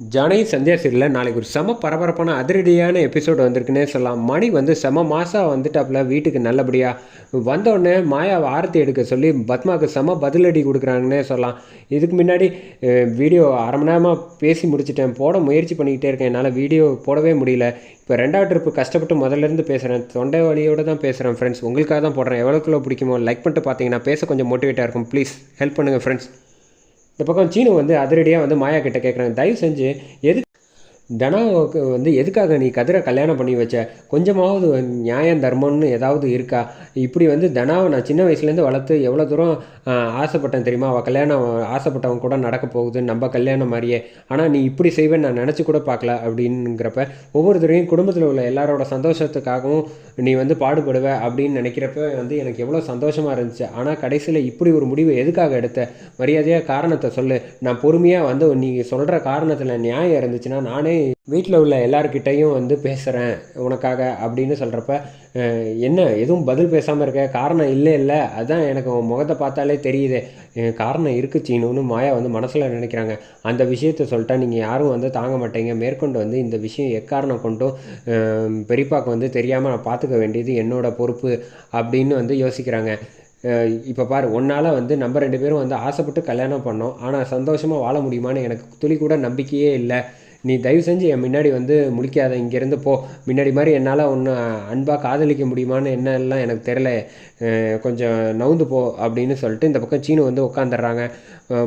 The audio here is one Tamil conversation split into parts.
ஜானகி சந்தியா சீரியலில் நாளைக்கு ஒரு செம பரபரப்பான அதிரடியான எபிசோடு வந்திருக்குன்னே சொல்லலாம். மணி வந்து செம மாதம் வந்துட்டாப்புல வீட்டுக்கு நல்லபடியாக வந்தோடனே மாயாவை ஆரத்தி எடுக்க சொல்லி பத்மாவுக்கு செம பதிலடி கொடுக்குறாங்கன்னே சொல்லலாம். இதுக்கு முன்னாடி வீடியோ அரை மணி நேரமாக பேசி முடிச்சிட்டேன். போட முயற்சி பண்ணிக்கிட்டே இருக்கேன். என்னால் வீடியோ போடவே முடியல. இப்போ ரெண்டாவது ட்ரிப்பு கஷ்டப்பட்டு முதல்ல இருந்து பேசுகிறேன் தொண்டை வழியோடு தான் பேசுகிறேன் ஃப்ரெண்ட்ஸ் உங்களுக்காக தான் போடுறேன். எவ்வளோக்குள்ளே பிடிக்குமோ லைக் பண்ணிட்டு பார்த்தீங்கன்னா பேச கொஞ்சம் மோட்டிவேட்டாக இருக்கும். ப்ளீஸ் ஹெல்ப் பண்ணுங்கள் ஃப்ரெண்ட்ஸ் இந்த பக்கம் சீனு வந்து அதிரடியாக வந்து மாயா கிட்ட கேட்குறாங்க தயவு செஞ்சு எது தனாவுக்கு வந்து எதுக்காக நீ கதிரை கல்யாணம் பண்ணி வச்ச? கொஞ்சமாவது நியாயம் தர்மம்னு ஏதாவது இருக்கா? இப்படி வந்து தனாவை நான் சின்ன வயசுலேருந்து வளர்த்து எவ்வளோ தூரம் ஆசைப்பட்டேன் தெரியுமா? அவள் கல்யாணம் ஆசைப்பட்டவன் கூட நடக்க போகுது நம்ம கல்யாணம் மாதிரியே. ஆனால் நீ இப்படி செய்வேன்னு நான் நினச்சி கூட பார்க்கல அப்படிங்கிறப்ப ஒவ்வொருத்தரையும் குடும்பத்தில் உள்ள எல்லாரோட சந்தோஷத்துக்காகவும் நீ வந்து பாடுபடுவ அப்படின்னு நினைக்கிறப்ப வந்து எனக்கு எவ்வளோ சந்தோஷமாக இருந்துச்சு. ஆனால் கடைசியில் இப்படி ஒரு முடிவு எதுக்காக எடுத்த? மரியாதையாக காரணத்தை சொல்லு. நான் பொறுமையாக வந்து நீ சொல்கிற காரணத்தில் நியாயம் இருந்துச்சுன்னா நானே வீட்டில் உள்ள எல்லார்கிட்டையும் வந்து பேசுகிறேன் உனக்காக அப்படின்னு சொல்கிறப்ப என்ன எதுவும் பதில் பேசாமல் இருக்க? காரணம் இல்லை இல்லை. அதான் எனக்கு உன் முகத்தை பார்த்தாலே தெரியுது. காரணம் இருக்கு சீனுன்னு மாயா வந்து மனசில் நினைக்கிறாங்க. அந்த விஷயத்த சொல்லிட்டா நீங்கள் யாரும் வந்து தாங்க மாட்டீங்க. மேற்கொண்டு வந்து இந்த விஷயம் எக்காரணம் கொண்டும் அஹ் பெரியப்பாக்கு வந்து தெரியாமல் நான் பார்த்துக்க வேண்டியது என்னோட பொறுப்பு அப்படின்னு வந்து யோசிக்கிறாங்க. இப்போ பாரு ஒன்றால் வந்து நம்ம ரெண்டு பேரும் வந்து ஆசைப்பட்டு கல்யாணம் பண்ணோம். ஆனால் சந்தோஷமாக வாழ முடியுமான்னு எனக்கு துளி கூட நம்பிக்கையே இல்லை. நீ தயவு செஞ்சு என் முன்னாடி வந்து முழிக்காத இங்கேருந்து போ. முன்னாடி மாதிரி என்னால் ஒன்று அன்பாக காதலிக்க முடியுமான்னு என்னெல்லாம் எனக்கு தெரில கொஞ்சம் நவுந்து போ அப்படின்னு சொல்லிட்டு இந்த பக்கம் சீனு வந்து உட்காந்துடுறாங்க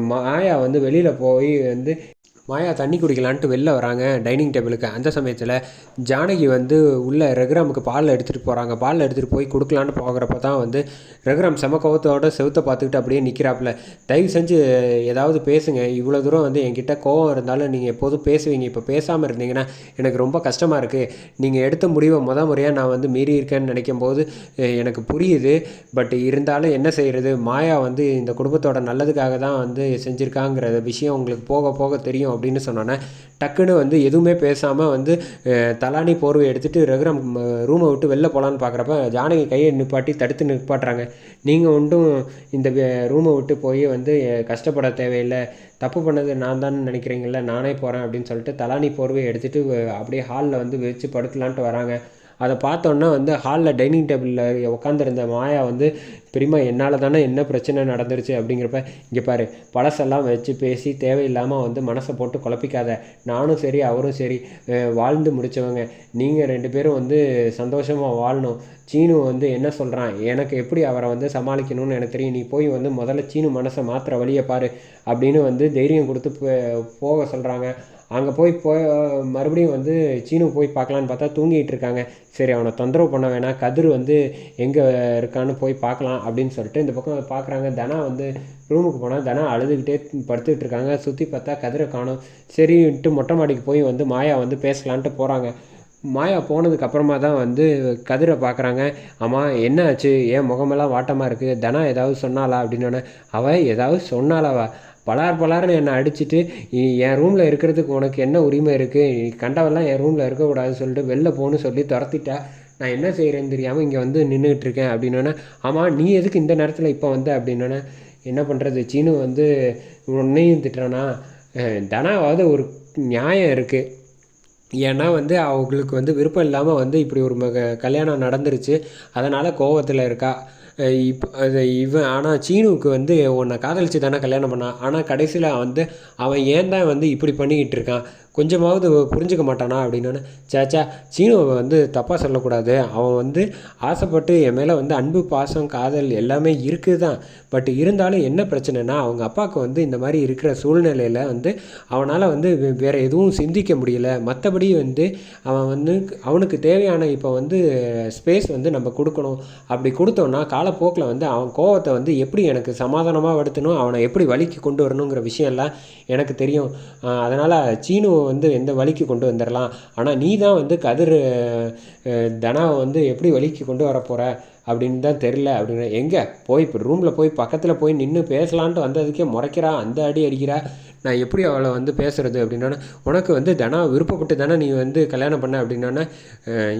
மாயா வந்து வெளியில் போய் வந்து மாயா தண்ணி குடிக்கலான்ட்டு வெளில வராங்க டைனிங் டேபிளுக்கு அந்த சமயத்தில் ஜானகி வந்து உள்ளே ரகுராமுக்கு பால் எடுத்துகிட்டு போகிறாங்க பால் எடுத்துகிட்டு போய் கொடுக்கலான்னு போகிறப்ப தான் வந்து ரகுராம் செம கோவத்தோட செவுத்த பார்த்துக்கிட்டு அப்படியே நிற்கிறாப்புல தயவு செஞ்சு ஏதாவது பேசுங்க. இவ்வளோ தூரம் வந்து என்கிட்ட கோவம் இருந்தாலும் நீங்கள் எப்போதும் பேசுவீங்க. இப்போ பேசாமல் இருந்தீங்கன்னா எனக்கு ரொம்ப கஷ்டமாக இருக்குது நீங்கள் எடுத்த முடிவை முத முறையாக நான் வந்து மீறி இருக்கேன்னு நினைக்கும் போது எனக்கு புரியுது. பட் இருந்தாலும் என்ன செய்கிறது மாயா வந்து இந்த குடும்பத்தோட நல்லதுக்காக தான் வந்து செஞ்சுருக்காங்கிற விஷயம் உங்களுக்கு போக போக தெரியும் அப்படின்னு சொன்னோன்னே டக்குன்னு வந்து எதுவுமே பேசாமல் வந்து தலானி போர்வை எடுத்துகிட்டு ரகுராம் ரூமை விட்டு வெளில போகலான்னு பார்க்குறப்ப ஜானகி கையை நிப்பாட்டி தடுத்து நிப்பாட்டுறாங்க. நீங்கள் ஒன்றும் இந்த ரூமை விட்டு போய் வந்து கஷ்டப்பட தேவையில்லை. தப்பு பண்ணது நான் தான் நினைக்கிறீங்கள நானே போகிறேன் அப்படின்னு சொல்லிட்டு தலானி போர்வையை எடுத்துகிட்டு அப்படியே ஹாலில் வந்து வச்சு படுக்கலான்ட்டு வராங்க. அதை பார்த்தோன்னா வந்து ஹாலில் டைனிங் டேபிளில் உட்காந்துருந்த மாயா வந்து பெரியம்மா என்னால் தானே என்ன பிரச்சனை நடந்துருச்சு அப்படிங்கிறப்ப இங்கே பாரு பழசெல்லாம் வச்சு பேசி தேவையில்லாமல் வந்து மனசை போட்டு குழப்பிக்காத. நானும் சரி அவரும் சரி வாழ்ந்து முடித்தவங்க நீங்கள் ரெண்டு பேரும் வந்து சந்தோஷமாக வாழணும். சீனு வந்து என்ன சொல்கிறான் எனக்கு எப்படி அவரை வந்து சமாளிக்கணும்னு எனக்கு தெரியும். நீ போய் வந்து முதல்ல சீனு மனசை மாத்திர வழியை பாரு அப்படின்னு வந்து தைரியம் கொடுத்து போ- போக சொல்கிறாங்க அங்கே போய் போய் மறுபடியும் வந்து சீனு போய் பார்க்கலான்னு பார்த்தா தூங்கிட்டு இருக்காங்க. சரி அவனை தொந்தரவு பண்ண வேணாம். கதிர் வந்து எங்கே இருக்கான்னு போய் பார்க்கலாம் அப்படின்னு சொல்லிட்டு இந்த பக்கம் பார்க்குறாங்க. தனா வந்து ரூமுக்கு போனால் தனா அழுதுகிட்டே படுத்துக்கிட்டு இருக்காங்க. சுற்றி பார்த்தா கதிரை காணும். சரின்ட்டு மொட்டை மாடிக்கு போய் வந்து மாயா வந்து பேசலான்ட்டு போகிறாங்க மாயா போனதுக்கு அப்புறமா தான் வந்து கதிரை பார்க்குறாங்க. அம்மா என்ன ஆச்சு ஏன் முகமெல்லாம் வாட்டமாக இருக்குது தனா ஏதாவது சொன்னாளா? அப்படின்னு அவள் ஏதாவது சொன்னாளாவா? பலார் பலார்னு என்னை அடிச்சிட்டு என் ரூமில் இருக்கிறதுக்கு உனக்கு என்ன உரிமை இருக்குது நீ கண்டவெல்லாம் என் ரூமில் இருக்கக்கூடாதுன்னு சொல்லிட்டு வெளில போகணும்னு சொல்லி துரத்திட்டா. நான் என்ன செய்கிறேன்னு தெரியாமல் இங்கே வந்து நின்றுக்கிட்டு இருக்கேன் அப்படின்னோடனே ஆமாம் நீ எதுக்கு இந்த நேரத்தில் இப்போ வந்த? அப்படின்னோடனே என்ன பண்ணுறது சீனு வந்து உன்னையும் திட்டுறானா? தனாவது ஒரு நியாயம் இருக்குது ஏன்னா வந்து அவங்களுக்கு வந்து விருப்பம் இல்லாமல் வந்து இப்படி ஒரு மக கல்யாணம் நடந்துருச்சு. அதனால் கோவத்தில் இருக்கா. இப்போ அது இவன் ஆனால் சீனுவுக்கு வந்து உன்னை காதலிச்சு தானே கல்யாணம் பண்ணான் ஆனால் கடைசியில் வந்து அவன் ஏன் தான் வந்து இப்படி பண்ணிக்கிட்டு இருக்கான்? கொஞ்சமாவது புரிஞ்சுக்க மாட்டானா அப்படின்னு சேச்சா சீனுவை வந்து தப்பாக சொல்லக்கூடாது. அவன் வந்து ஆசைப்பட்டு என் மேலே வந்து அன்பு பாசம் காதல் எல்லாமே இருக்குது தான் பட் இருந்தாலும் என்ன பிரச்சனைனா அவங்க அப்பாவுக்கு வந்து இந்த மாதிரி இருக்கிற சூழ்நிலையில் வந்து அவனால் வந்து வேறு எதுவும் சிந்திக்க முடியல. மற்றபடி வந்து அவன் வந்து அவனுக்கு தேவையான இப்போ வந்து ஸ்பேஸ் வந்து நம்ம கொடுக்கணும். அப்படி கொடுத்தோன்னா காலப்போக்கில் வந்து அவன் கோவத்தை வந்து எப்படி எனக்கு சமாதானமாக படுத்தணும் அவனை எப்படி வழிக்கு கொண்டு வரணுங்கிற விஷயம்லாம் எனக்கு தெரியும். அதனால் சீனு வந்து எந்த வழிக்கு கொண்டு வந்துடலாம் ஆனால் நீ தான் வந்து கதிர் தனாவை வந்து எப்படி வழிக்கு கொண்டு வர போகிற அப்படின்னு தான் தெரில அப்படின்னு எங்கே? போய் இப்போ ரூமில் போய் பக்கத்தில் போய் நின்று பேசலான்ட்டு வந்ததுக்கே முறைக்கிறா அந்த அடி அடிக்கிறா. நான் எப்படி அவளை வந்து பேசுகிறது அப்படின்னா உனக்கு வந்து தனா விருப்பப்பட்டு தானே நீ வந்து கல்யாணம் பண்ண அப்படின்னா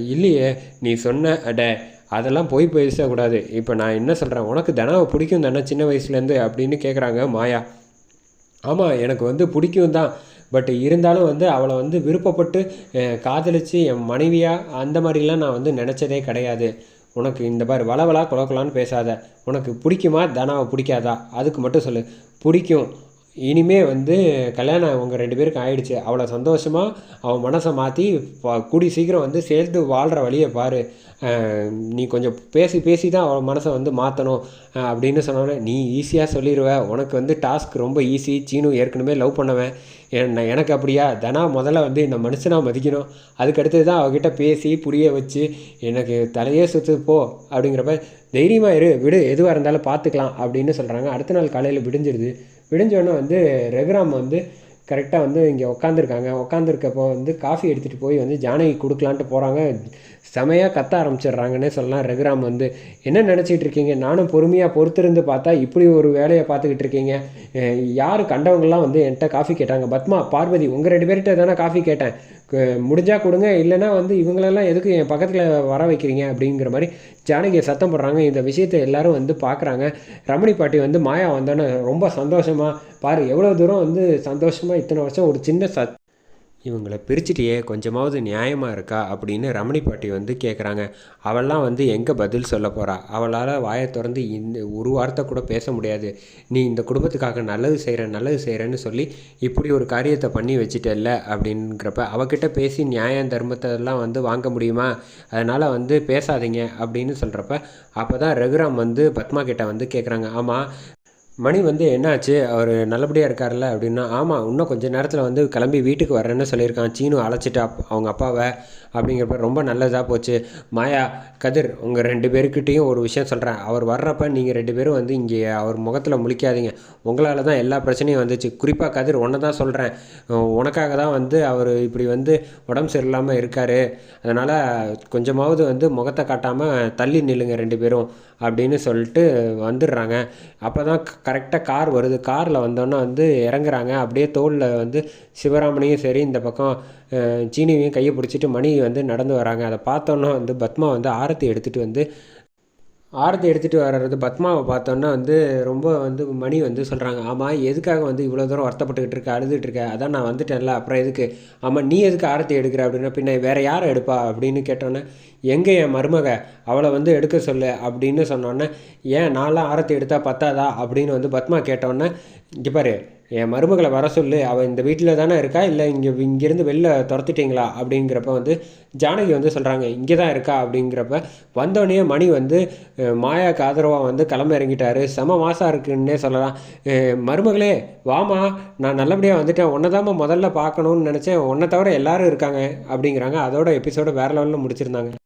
இல்லையே நீ சொன்ன அட அதெல்லாம் போய் பேசக்கூடாது இப்போ நான் என்ன சொல்கிறேன் உனக்கு தனாவை பிடிக்கும் தானே சின்ன வயசுலேருந்து அப்படின்னு கேட்குறாங்க மாயா. ஆமாம் எனக்கு வந்து பிடிக்கும் தான் பட் இருந்தாலும் வந்து அவளை வந்து விருப்பப்பட்டு காதலித்து என் மனைவியாக அந்த மாதிரிலாம் நான் வந்து நினச்சதே கிடையாது. உனக்கு இந்த பாரு வளவலா குலக்கலான்னு பேசாத. உனக்கு பிடிக்குமா? தனாவை பிடிக்காதா? அதுக்கு மட்டும் சொல்லு. பிடிக்கும். இனிமே வந்து கல்யாணம் அவங்க ரெண்டு பேருக்கும் ஆயிடுச்சு. அவளை சந்தோஷமாக அவன் மனசை மாற்றி கூடி சீக்கிரம் வந்து சேர்ந்து வாழ்கிற வழியை பாரு. நீ கொஞ்சம் பேசி பேசி தான் அவள் மனசை வந்து மாற்றணும் அப்படின்னு சொன்னோன்னே நீ ஈஸியாக சொல்லிடுவ உனக்கு வந்து டாஸ்க் ரொம்ப ஈஸி சீனு ஏற்கனவே லவ் பண்ணுவேன். என்ன எனக்கு அப்படியா? தனா முதல்ல வந்து இந்த மனுஷனாக மதிக்கணும். அதுக்கடுத்து தான் அவகிட்ட பேசி புரிய வச்சு எனக்கு தலையே சுத்து போ. அப்படிங்கிறப்ப தைரியமாக இரு விடு. எதுவாக இருந்தாலும் பார்த்துக்கலாம் அப்படின்னு சொல்கிறாங்க அடுத்த நாள் காலையில் விடிஞ்சிருது. விடிஞ்சோடனே வந்து ரகுராம் வந்து கரெக்டாக வந்து இங்கே உட்காந்துருக்காங்க உட்காந்துருக்கப்போ வந்து காஃபி எடுத்துகிட்டு போய் வந்து ஜானகி கொடுக்கலான்ட்டு போகிறாங்க செமையாக கத்த ஆரம்பிச்சிடுறாங்கன்னே சொல்லலாம். ரகுராம் வந்து என்ன நினச்சிட்டு இருக்கீங்க? நானும் பொறுமையாக பொறுத்திருந்து பார்த்தா இப்படி ஒரு வேலையை பார்த்துக்கிட்டு இருக்கீங்க. யார் கண்டவங்களாம் வந்து என்கிட்ட காஃபி கேட்டாங்க. பத்மா பார்வதி உங்கள் ரெண்டு பேர்கிட்ட தானே காஃபி கேட்டேன். முடிஞ்சால் கொடுங்க இல்லைன்னா வந்து இவங்களெல்லாம் எதுக்கு என் பக்கத்தில் வர வைக்கிறீங்க அப்படிங்கிற மாதிரி ஜானகியை சத்தம் போடுறாங்க. இந்த விஷயத்தை எல்லாரும் வந்து பார்க்குறாங்க ரமணி பாட்டி வந்து மாயா வந்தோன்னே ரொம்ப சந்தோஷமாக பாரு எவ்வளோ தூரம் வந்து சந்தோஷமாக இத்தனை வருஷம் ஒரு சின்ன சத் இவங்களை பிரிச்சிட்டியே கொஞ்சமாவது நியாயமாக இருக்கா அப்படின்னு ரமணி பாட்டி வந்து கேட்குறாங்க அவள்லாம் வந்து எங்கே பதில் சொல்ல போகிறா அவளால் வாயை திறந்து இந்த ஒரு வார்த்தை கூட பேச முடியாது. நீ இந்த குடும்பத்துக்காக நல்லது செய்கிற நல்லது செய்கிறேன்னு சொல்லி இப்படி ஒரு காரியத்தை பண்ணி வச்சுட்டல அப்படிங்கிறப்ப அவகிட்ட பேசி நியாயம் தர்மத்தெல்லாம் வந்து வாங்க முடியுமா? அதனால் வந்து பேசாதீங்க அப்படின்னு சொல்கிறப்ப அப்போ தான் ரகுராம் வந்து பத்மா கிட்ட வந்து கேட்குறாங்க ஆமாம் மணி வந்து என்னாச்சு? அவர் நல்லபடியாக இருக்கார்ல அப்படின்னா ஆமாம் இன்னும் கொஞ்ச நேரத்தில் வந்து கிளம்பி வீட்டுக்கு வரேன்னு சொல்லியிருக்கான். சீனு அழைச்சிட்டா அவங்க அப்பாவை அப்படிங்கிறப்ப ரொம்ப நல்லதாக போச்சு. மாயா கதிர் உங்கள் ரெண்டு பேருக்கிட்டேயும் ஒரு விஷயம் சொல்கிறேன் அவர் வர்றப்ப நீங்கள் ரெண்டு பேரும் வந்து இங்கே அவர் முகத்தில் முழிக்காதீங்க. உங்களால் தான் எல்லா பிரச்சனையும் வந்துச்சு. குறிப்பாக கதிர் ஒன்று தான் சொல்கிறேன் உனக்காக தான் வந்து அவர் இப்படி வந்து உடம்பு சரியில்லாமல் இருக்கார். அதனால் கொஞ்சமாவது வந்து முகத்தை காட்டாமல் தள்ளி நில்லுங்க ரெண்டு பேரும் அப்படின்னு சொல்லிட்டு வந்துடுறாங்க. அப்போ தான் கரெக்டாக கார் வருது. காரில் வந்தோன்னே வந்து இறங்குறாங்க. அப்படியே தோளில் வந்து சிவராமனையும் சரி இந்த பக்கம் சீனியும் சீனியையும் கையை பிடிச்சிட்டு மணி வந்து நடந்து வராங்க. அதை பார்த்தோன்னே வந்து பத்மா வந்து ஆரத்தி எடுத்துகிட்டு வந்து ஆரத்தி எடுத்துகிட்டு வர்றது பத்மாவை பார்த்தோன்னா வந்து ரொம்ப வந்து மணி வந்து சொல்கிறாங்க ஆமாம் எதுக்காக வந்து இவ்வளோ தூரம் வருத்தப்பட்டுக்கிட்டு இருக்க அழுதுட்டு இருக்க? அதான் நான் வந்துட்டேன்ல அப்புறம் எதுக்கு? ஆமாம் நீ எதுக்கு ஆரத்தி எடுக்கிற? அப்படின்னா பின்ன வேறு யார் எடுப்பா? அப்படின்னு கேட்டோன்னே எங்கே என் மருமக? அவளை வந்து எடுக்க சொல்லு அப்படின்னு சொன்னோன்னே ஏன் நான்லாம் ஆரத்தி எடுத்தால் பத்தாதா? அப்படின்னு வந்து பத்மா கேட்டோன்னே இங்கே பாரு என் மருமகளை வர சொல்லு அவள் இந்த வீட்டில் தானே இருக்கா? இல்லை இங்கே இங்கேருந்து வெளில துரத்திட்டீங்களா? அப்படிங்கிறப்ப வந்து ஜானகி வந்து சொல்கிறாங்க இங்கே தான் இருக்கா? அப்படிங்கிறப்ப வந்தோடனே மணி வந்து மாயாவுக்கு ஆதரவாக வந்து கிளம்ப இறங்கிட்டாரு. செம மாதம் இருக்குன்னே சொல்லலாம். மருமகளே வாமா நான் நல்லபடியாக வந்துட்டேன். உன்னை தான் முதல்ல பார்க்கணும்னு நினச்சேன். உன்னை தவிர எல்லோரும் இருக்காங்க. அப்படிங்கிறாங்க. அதோட எபிசோடு வேறு லெவலில் முடிச்சிருந்தாங்க.